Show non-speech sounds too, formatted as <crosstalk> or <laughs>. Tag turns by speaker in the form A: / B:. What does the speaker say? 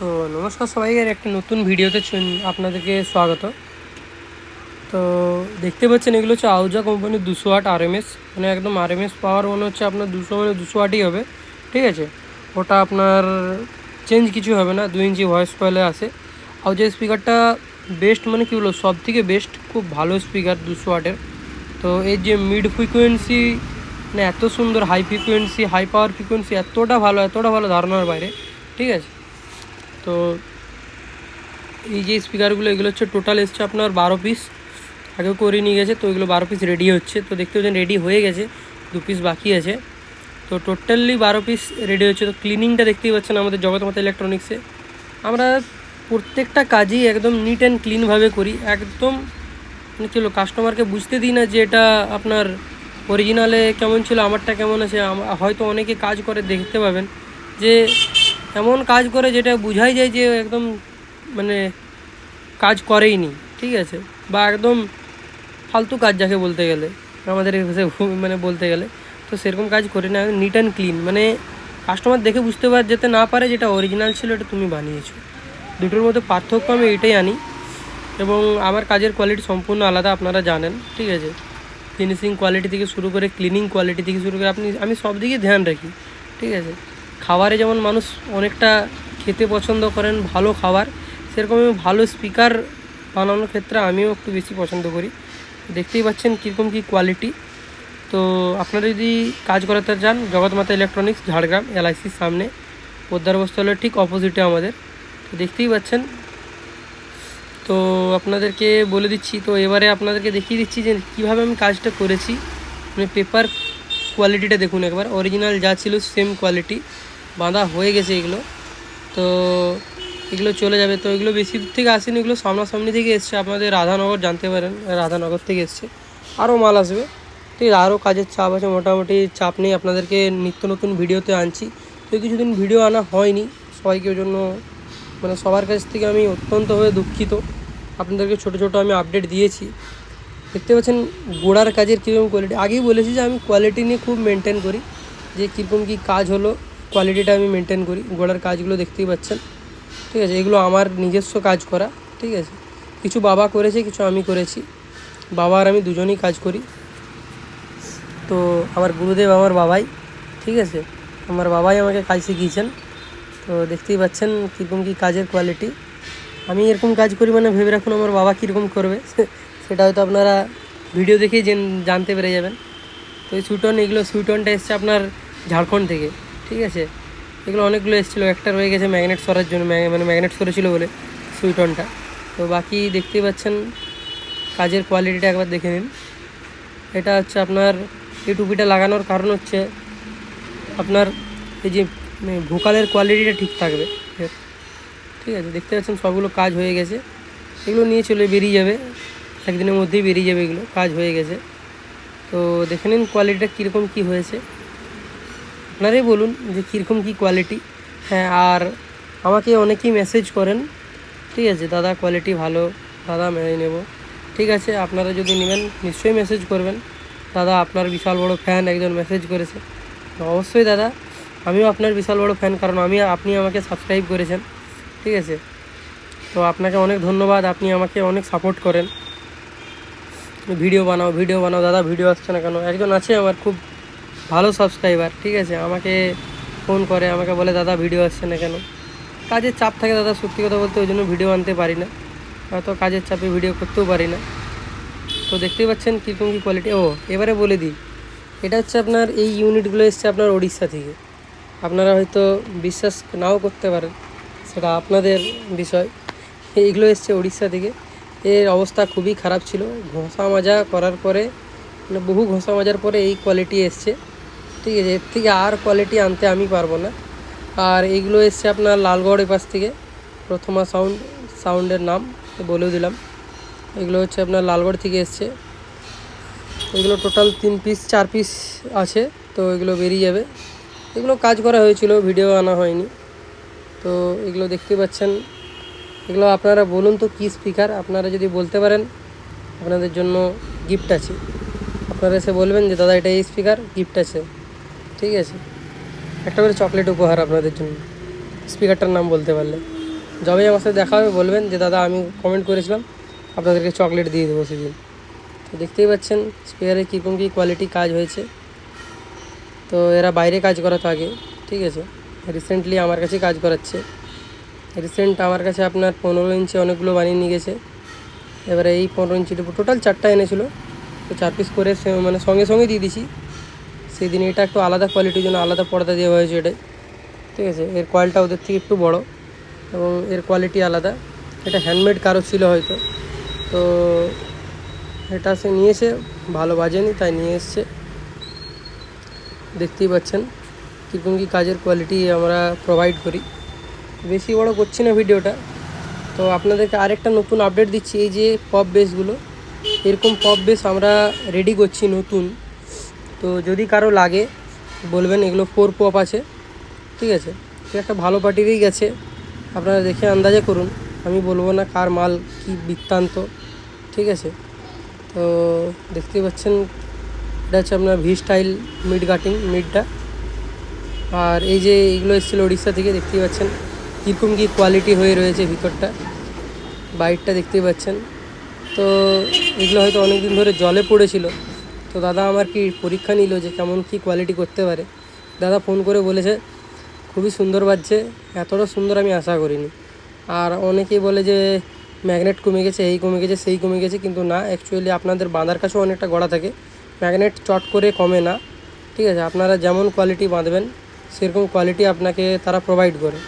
A: তো নমস্কার সবাইকে একটা নতুন ভিডিওতে আপনাদেরকে স্বাগত। তো দেখতে পাচ্ছেন, এগুলো হচ্ছে আউজা কোম্পানির দুশো আট আরএমএস মানে একদম আরএমএস পাওয়ার মনে হচ্ছে আপনার দুশো মানে দুশো আটই হবে, ঠিক আছে? ওটা আপনার চেঞ্জ কিছু হবে না দু ইঞ্চি ভয়েস কয়েলে আসে আউজা স্পিকারটা বেস্ট মানে কী বলব সব থেকে বেস্ট খুব ভালো স্পিকার দুশো আটের। তো এর যে মিড ফ্রিকোয়েন্সি মানে এত সুন্দর high frequency high power frequency এতটা ভালো এতটা ভালো ধারণার বাইরে, ঠিক আছে? তো এই যে স্পিকারগুলো এগুলো হচ্ছে টোটাল এসছে আপনার বারো পিস আগেও করে নিয়ে গেছে, তো এগুলো বারো পিস রেডি হচ্ছে। তো দেখতে পাচ্ছেন রেডি হয়ে গেছে, দু পিস বাকি আছে। তো টোটালি বারো পিস রেডি হচ্ছে। তো ক্লিনিংটা দেখতেই পাচ্ছেন আমাদের জগৎমাতা ইলেকট্রনিক্সে আমরা প্রত্যেকটা কাজই একদম নিট অ্যান্ড ক্লিনভাবে করি। একদম মানে কী হলো কাস্টমারকে বুঝতে দিই না যে এটা আপনার অরিজিনালে কেমন ছিল, আমারটা কেমন আছে। হয়তো অনেকে কাজ করে, দেখতে পাবেন। যে এমন কাজ করে যেটা বোঝাই যায় যে একদম মানে কাজ করেই নি ঠিক আছে? বা একদম ফালতু কাজ যাকে বলতে গেলে, আমাদের মানে বলতে গেলে। তো সেরকম কাজ করি না নিট অ্যান্ড ক্লিন মানে কাস্টমার দেখে বুঝতে পার, যেতে না পারে যেটা অরিজিনাল ছিল এটা তুমি বানিয়েছো। দুটোর মধ্যে পার্থক্য আমি এটাই আনি। এবং আমার কাজের কোয়ালিটি সম্পূর্ণ আলাদা, আপনারা জানেন, ঠিক আছে? ফিনিশিং কোয়ালিটি থেকে শুরু করে ক্লিনিং কোয়ালিটি থেকে শুরু করে আপনি, আমি সব দিকে ধ্যান রাখি, ঠিক আছে? খাবারে যেমন মানুষ অনেকটা খেতে পছন্দ করেন, ভালো খাবার সেরকম আমি ভালো স্পিকার বানানোর ক্ষেত্রে আমিও একটু বেশি পছন্দ করি। দেখতেই পাচ্ছেন কীরকম কী কোয়ালিটি তো আপনারা যদি কাজ করাতে চান, জগৎমাতা ইলেকট্রনিক্স ঝাড়গ্রাম এলআইসির সামনে, পোদ্দার বস্ত্রালয়ের ঠিক অপোজিটে আমাদের। তো দেখতেই পাচ্ছেন। তো আপনাদেরকে বলে দিচ্ছি, তো এবারে আপনাদেরকে দেখিয়ে দিচ্ছি যে কীভাবে আমি কাজটা করেছি। মানে পেপার কোয়ালিটিটা দেখুন একবার অরিজিনাল যা ছিল সেম কোয়ালিটি বাঁধা হয়ে গেছে এগুলো। তো এগুলো চলে যাবে। তো এগুলো বেশি দূর থেকে আসেনি, এগুলো সামনাসামনি থেকে এসছে। আপনাদের রাধানগর জানতে পারেন, রাধানগর থেকে এসছে। আরও মাল আসবে। ঠিক আছে, আরও কাজের চাপ আছে, মোটামুটি চাপ নেই। আপনাদেরকে নিত্য নতুন ভিডিওতে আনছি। তো কিছুদিন ভিডিও আনা হয়নি। সবাইকে ওই জন্য মানে সবার কাছ থেকে আমি অত্যন্তভাবে দুঃখিত। আপনাদেরকে ছোট ছোট আমি আপডেট দিয়েছি। দেখতে পাচ্ছেন, গোড়ার কাজের কীরকম কোয়ালিটি আগেই বলেছি যে আমি কোয়ালিটি নিয়ে খুব মেনটেন করি। যে কীরকম কী কাজ হলো কোয়ালিটিটা আমি মেনটেন করি। গোড়ার কাজগুলো দেখতেই পাচ্ছেন। ঠিক আছে? এগুলো আমার নিজস্ব কাজ করা। ঠিক আছে? কিছু বাবা করেছে, কিছু আমি করেছি। বাবা আর আমি দুজনেই কাজ করি। তো আমার গুরুদেব আমার বাবাই। ঠিক আছে? আমার বাবাই আমাকে কাজ শিখিয়েছেন। তো দেখতেই পাচ্ছেন কীরকম কী কাজের কোয়ালিটি আমি এরকম কাজ করি মানে ভেবে রাখুন আমার বাবা কীরকম করবে। <laughs> সেটা হয়তো আপনারা ভিডিও দেখেই জেন- জানতে পেরে যাবেন। তো এই সুইটন এগুলো সুইটনটা এসছে আপনার ঝাড়খণ্ড থেকে। ঠিক আছে? এগুলো অনেকগুলো এসেছিল। একটা রয়ে গেছে ম্যাগনেট সরার জন্য মানে ম্যাগনেট সরেছিল বলে সুইটনটা। তো বাকি দেখতেই পাচ্ছেন, কাজের কোয়ালিটিটা একবার দেখে নিন। এটা হচ্ছে আপনার এই টুপিটা লাগানোর কারণ হচ্ছে আপনার এই যে ভোকালের কোয়ালিটিটা ঠিক থাকবে। ঠিক আছে, দেখতে পাচ্ছেন সবগুলো কাজ হয়ে গেছে। এগুলো নিয়ে চলে বেরিয়ে যাবে। একদিনের মধ্যেই বেরিয়ে যাবে এগুলো, কাজ হয়ে গেছে। তো দেখে নিন কোয়ালিটিটা কীরকম কী হয়েছে। আপনারাই বলুন যে কীরকম কী কোয়ালিটি হ্যাঁ আর আমাকে অনেকেই মেসেজ করেন, ঠিক আছে, দাদা কোয়ালিটি ভালো, দাদা, মেনে নেব। ঠিক আছে, আপনারা যদি নেবেন, নিশ্চয়ই মেসেজ করবেন। দাদা, আপনার বিশাল বড় ফ্যান একজন মেসেজ করেছে। অবশ্যই দাদা, আমিও আপনার বিশাল বড় ফ্যান কারণ আমি, আপনি আমাকে সাবস্ক্রাইব করেছেন। ঠিক আছে, তো আপনাকে অনেক ধন্যবাদ, আপনি আমাকে অনেক সাপোর্ট করেন। ভিডিও বানাও ভিডিও বানাও, দাদা ভিডিও আসছে না কেন? একজন আছে আমার, খুব ভালো সাবস্ক্রাইবার ঠিক আছে? আমাকে ফোন করে, আমাকে বলে, দাদা ভিডিও আসছে না কেন? কাজের চাপ থাকে দাদা, সত্যি কথা বলতে ওই জন্য ভিডিও আনতে পারি না। হয়তো কাজের চাপে ভিডিও করতেও পারি না। তো দেখতেই পাচ্ছেন কীরকম কী কোয়ালিটি ও, এবারে বলে দিই, এটা হচ্ছে আপনার, এই ইউনিটগুলো এসছে আপনার ওড়িশা থেকে। আপনারা হয়তো বিশ্বাস নাও করতে পারেন, সেটা আপনাদের বিষয়। এইগুলো এসছে উড়িষ্যা থেকে। এর অবস্থা খুবই খারাপ ছিল। ঘষা মাজা করার পরে মানে বহু ঘষা মাজার পরে এই কোয়ালিটি এসছে। ঠিক আছে এর থেকে আর কোয়ালিটি আনতে আমি পারব না। আর এইগুলো এসছে আপনার লালগড়ের পাশ থেকে। প্রথমা সাউন্ড সাউন্ডের নাম বলেও দিলাম। এগুলো হচ্ছে আপনার লালগড় থেকে এসছে। এগুলো টোটাল তিন পিস চার পিস আছে, তো এগুলো বেরিয়ে যাবে। এগুলো কাজ করা হয়েছিল ভিডিও আনা হয়নি। তো এগুলো দেখতে পাচ্ছেন। এগুলো আপনারা বলুন তো কী স্পিকার আপনারা যদি বলতে পারেন, আপনাদের জন্য গিফট আছে। আপনারা এসে বলবেন যে, দাদা, এটা এই স্পিকার গিফট আছে। ঠিক আছে। একটা করে চকলেট উপহার আপনাদের জন্য। স্পিকারটার নাম বলতে পারলে। যবেই আমার সাথে দেখা হবে, বলবেন যে, দাদা, আমি কমেন্ট করেছিলাম, আপনাদেরকে চকলেট দিয়ে দেবো সেদিন। তো দেখতেই পাচ্ছেন স্পেয়ারে কীরকম কী কোয়ালিটি কাজ হয়েছে। তো এরা বাইরে কাজ করাতো আগে, ঠিক আছে। রিসেন্টলি আমার কাছে কাজ করাচ্ছে। রিসেন্ট আমার কাছে আপনার পনেরো ইঞ্চি অনেকগুলো বানিয়ে নিয়ে গেছে। এবারে এই পনেরো ইঞ্চির টোটাল চারটা এনেছিল। তো চার পিস করে মানে সঙ্গে সঙ্গে দিয়ে দিছি। সেই দিন এটা একটু আলাদা কোয়ালিটির জন্য আলাদা পর্দা দেওয়া হয়েছে এটাই ঠিক আছে? এর কোয়ালিটা ওদের থেকে একটু বড় এবং এর কোয়ালিটি আলাদা। এটা হ্যান্ডমেড কারও ছিল হয়তো। তো এটা সে নিয়েছে, ভালো বাজেনি, তাই নিয়ে এসছে। দেখতেই পাচ্ছেন কীরকম কী কাজের কোয়ালিটি আমরা প্রোভাইড করি। বেশি বড় করছি না ভিডিওটা। তো আপনাদেরকে আরেকটা নতুন আপডেট দিচ্ছি, এই যে পপ বেসগুলো এরকম পপ বেস আমরা রেডি করছি নতুন। তো যদি কারও লাগে, বলবেন এগুলো ফোর পপ আছে, ঠিক আছে? তো একটা ভালো পার্টিরই গেছে, আপনারা দেখে আন্দাজে করুন। আমি বলব না কার মাল কি বৃত্তান্ত, ঠিক আছে? তো দেখতেই পাচ্ছেন, এটা হচ্ছে আপনার ভি স্টাইল মিড কাটিং মিডটা আর এই যে এইগুলো এসেছিল উড়িষ্যা থেকে, দেখতেই পাচ্ছেন, কীরকম কী কোয়ালিটি হয়ে রয়েছে ভিতরটা বাইকটা দেখতেই পাচ্ছেন। তো এগুলো হয়তো অনেক দিন ধরে জলে পড়েছিল তো দাদা আমার কি পরীক্ষা নিল যে কেমন কি কোয়ালিটি করতে পারে? দাদা ফোন করে বলেছে, খুবই সুন্দর বাজছে, এতটা সুন্দর আমি আশা করিনি। আর অনেকেই বলে যে ম্যাগনেট কমে গেছে, এই কমে গেছে, সেই কমে গেছে, কিন্তু না অ্যাকচুয়ালি আপনাদের বাঁধার কাছেও অনেকটা গড়া থাকে। ম্যাগনেট চট করে কমে না, ঠিক আছে? আপনারা যেমন কোয়ালিটি বাঁধবেন, সেরকম কোয়ালিটি আপনাকে তারা প্রোভাইড করে।